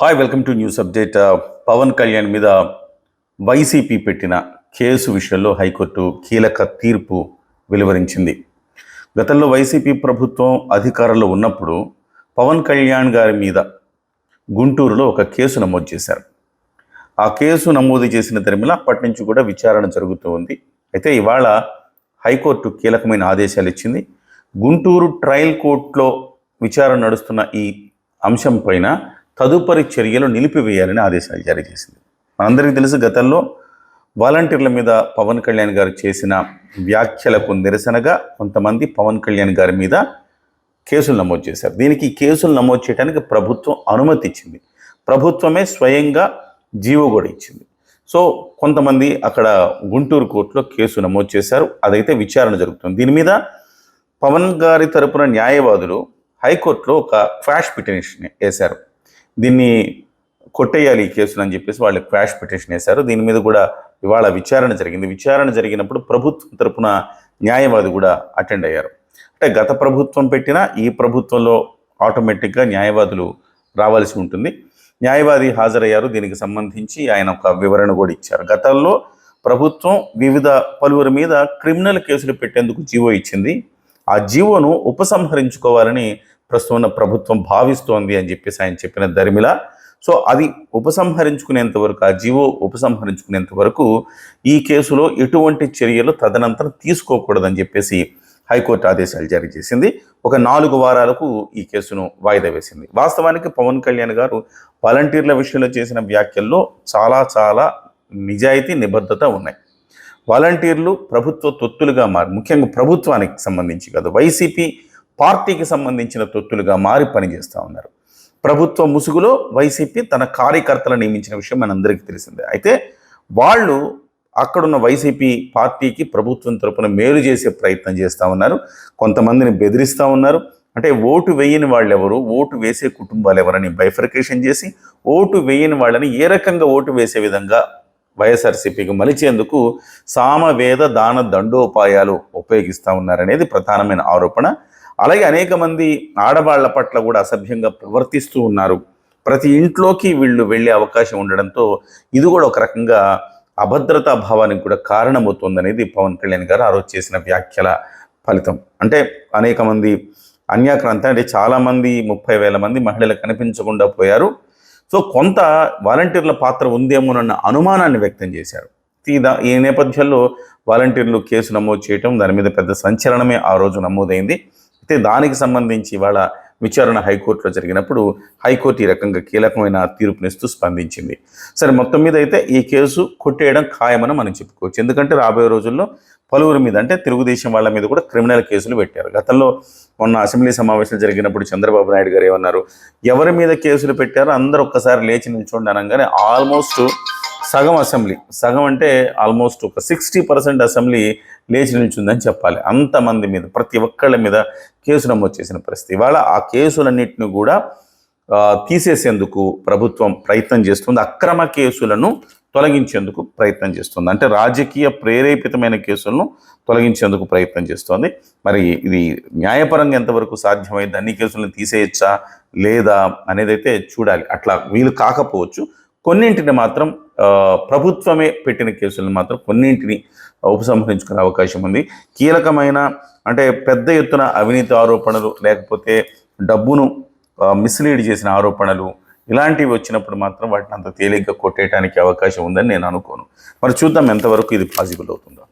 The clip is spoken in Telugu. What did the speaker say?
Hi welcome to news update Pawan Kalyan మీద వైసీపీ పెట్టిన కేసు విషయంలో హైకోర్టు కీలక తీర్పు వెలువరించింది. గతంలో వైసీపీ ప్రభుత్వం అధికారంలో ఉన్నప్పుడు పవన్ కళ్యాణ్ గారి మీద గుంటూరులో ఒక కేసు నమోదు చేశారు. ఆ కేసు నమోదు చేసిన తరిమిలో అప్పటి నుంచి కూడా విచారణ జరుగుతూ ఉంది. అయితే ఇవాళ హైకోర్టు కీలకమైన ఆదేశాలు ఇచ్చింది. గుంటూరు ట్రయల్ కోర్టులో విచారణ నడుస్తున్న ఈ అంశం పైన తదుపరి చర్యలు నిలిపివేయాలని ఆదేశాలు జారీ చేసింది. మనందరికీ తెలుసు గతంలో వాలంటీర్ల మీద పవన్ కళ్యాణ్ గారు చేసిన వ్యాఖ్యలకు నిరసనగా కొంతమంది పవన్ కళ్యాణ్ గారి మీద కేసులు నమోదు చేశారు. దీనికి కేసులు నమోదు చేయడానికి ప్రభుత్వం అనుమతి ఇచ్చింది. ప్రభుత్వమే స్వయంగా జీవో కూడా ఇచ్చింది. సో కొంతమంది అక్కడ గుంటూరు కోర్టులో కేసు నమోదు చేశారు. అదైతే విచారణ జరుగుతుంది. దీని మీద పవన్ గారి తరపున న్యాయవాదులు హైకోర్టులో ఒక క్వాష్ పిటిషన్ వేశారు. దీన్ని కొట్టేయాలి ఈ కేసును అని చెప్పేసి వాళ్ళు క్వాష్ పిటిషన్ వేశారు. దీని మీద కూడా ఇవాళ విచారణ జరిగింది. విచారణ జరిగినప్పుడు ప్రభుత్వం తరపున న్యాయవాది కూడా అటెండ్ అయ్యారు. అంటే గత ప్రభుత్వం పెట్టిన ఈ ప్రభుత్వంలో ఆటోమేటిక్గా న్యాయవాదులు రావాల్సి ఉంటుంది. న్యాయవాది హాజరయ్యారు. దీనికి సంబంధించి ఆయన ఒక వివరణ కూడా ఇచ్చారు. గతంలో ప్రభుత్వం వివిధ పలువురి మీద క్రిమినల్ కేసులు పెట్టేందుకు జీవో ఇచ్చింది. ఆ జీవోను ఉపసంహరించుకోవాలని ప్రస్తుతం ఉన్న ప్రభుత్వం భావిస్తోంది అని చెప్పేసి ఆయన చెప్పిన దరిమిల సో అది ఉపసంహరించుకునేంత వరకు ఆ జీవో ఉపసంహరించుకునేంత వరకు ఈ కేసులో ఎటువంటి చర్యలు తదనంతరం తీసుకోకూడదని చెప్పేసి హైకోర్టు ఆదేశాలు జారీ చేసింది. ఒక నాలుగు వారాలకు ఈ కేసును వాయిదా వేసింది. వాస్తవానికి పవన్ కళ్యాణ్ గారు వాలంటీర్ల విషయంలో చేసిన వ్యాఖ్యల్లో చాలా చాలా నిజాయితీ నిబద్ధత ఉన్నాయి. వాలంటీర్లు ప్రభుత్వ తొత్తులుగా మారి ముఖ్యంగా ప్రభుత్వానికి సంబంధించి కాదు వైసీపీ పార్టీకి సంబంధించిన తొత్తులుగా మారి పనిచేస్తూ ఉన్నారు. ప్రభుత్వ ముసుగులో వైసీపీ తన కార్యకర్తలను నియమించిన విషయం మనందరికీ తెలిసిందే. అయితే వాళ్ళు అక్కడున్న వైసీపీ పార్టీకి ప్రభుత్వం తరపున మేలు చేసే ప్రయత్నం చేస్తూ ఉన్నారు. కొంతమందిని బెదిరిస్తూ ఉన్నారు. అంటే ఓటు వేయని వాళ్ళు ఎవరు ఓటు వేసే కుటుంబాలు ఎవరని బైఫర్కేషన్ చేసి ఓటు వేయని వాళ్ళని ఏ రకంగా ఓటు వేసే విధంగా వైఎస్ఆర్సీపీకి మలిచేందుకు సామవేద దాన దండోపాయాలు ఉపయోగిస్తూ ఉన్నారనేది ప్రధానమైన ఆరోపణ. అలాగే అనేక మంది ఆడవాళ్ళ పట్ల కూడా అసభ్యంగా ప్రవర్తిస్తూ ఉన్నారు. ప్రతి ఇంట్లోకి వీళ్ళు వెళ్ళే అవకాశం ఉండడంతో ఇది కూడా ఒక రకంగా అభద్రతా భావానికి కూడా కారణమవుతుందనేది పవన్ కళ్యాణ్ గారు ఆ రోజు చేసిన వ్యాఖ్యల ఫలితం. అంటే అనేక మంది అన్యాక్రాంత అంటే చాలామంది ముప్పై వేల మంది మహిళలు కనిపించకుండా పోయారు. సో కొంత వాలంటీర్ల పాత్ర ఉందేమోనన్న అనుమానాన్ని వ్యక్తం చేశారు. ఈ నేపథ్యంలో వాలంటీర్లు కేసు నమోదు చేయటం దాని మీద పెద్ద సంచలనమే ఆ రోజు నమోదైంది. అయితే దానికి సంబంధించి ఇవాళ విచారణ హైకోర్టులో జరిగినప్పుడు హైకోర్టు ఈ రకంగా కీలకమైన తీర్పునిస్తూ స్పందించింది. సరే మొత్తం మీద అయితే ఈ కేసు కొట్టేయడం ఖాయమని మనం చెప్పుకోవచ్చు. ఎందుకంటే రాబోయే రోజుల్లో పలువురి మీద అంటే తెలుగుదేశం వాళ్ళ మీద కూడా క్రిమినల్ కేసులు పెట్టారు. గతంలో మొన్న అసెంబ్లీ సమావేశాలు జరిగినప్పుడు చంద్రబాబు నాయుడు గారు ఏమన్నారు? ఎవరి మీద కేసులు పెట్టారో అందరూ ఒక్కసారి లేచి నిల్చోండి అనగానే ఆల్మోస్ట్ సగం అసెంబ్లీ. సగం అంటే ఆల్మోస్ట్ ఒక సిక్స్టీ పర్సెంట్ అసెంబ్లీ లేచి నిల్చుందని చెప్పాలి. అంతమంది మీద ప్రతి ఒక్కళ్ళ మీద కేసు నమోదు చేసిన పరిస్థితి. ఇవాళ ఆ కేసులన్నింటినీ కూడా తీసేసేందుకు ప్రభుత్వం ప్రయత్నం చేస్తుంది. అక్రమ కేసులను తొలగించేందుకు ప్రయత్నం చేస్తుంది. అంటే రాజకీయ ప్రేరేపితమైన కేసులను తొలగించేందుకు ప్రయత్నం చేస్తోంది. మరి ఇది న్యాయపరంగా ఎంతవరకు సాధ్యమైంది? అన్ని కేసులను తీసేయచ్చా? లేదా? అనేది అయితే చూడాలి. అట్లా వీలు కాకపోవచ్చు. కొన్నింటిని మాత్రం ప్రభుత్వమే పెట్టిన కేసులను మాత్రం కొన్నింటిని ఉపసంహరించుకునే అవకాశం ఉంది. కీలకమైన అంటే పెద్ద ఎత్తున అవినీతి ఆరోపణలు లేకపోతే డబ్బును మిస్లీడ్ చేసిన ఆరోపణలు ఇలాంటివి వచ్చినప్పుడు మాత్రం వాటిని అంత తేలిగ్గా కొట్టేయడానికి అవకాశం ఉందని నేను అనుకోను. మరి చూద్దాం ఎంతవరకు ఇది పాసిబుల్ అవుతుందో.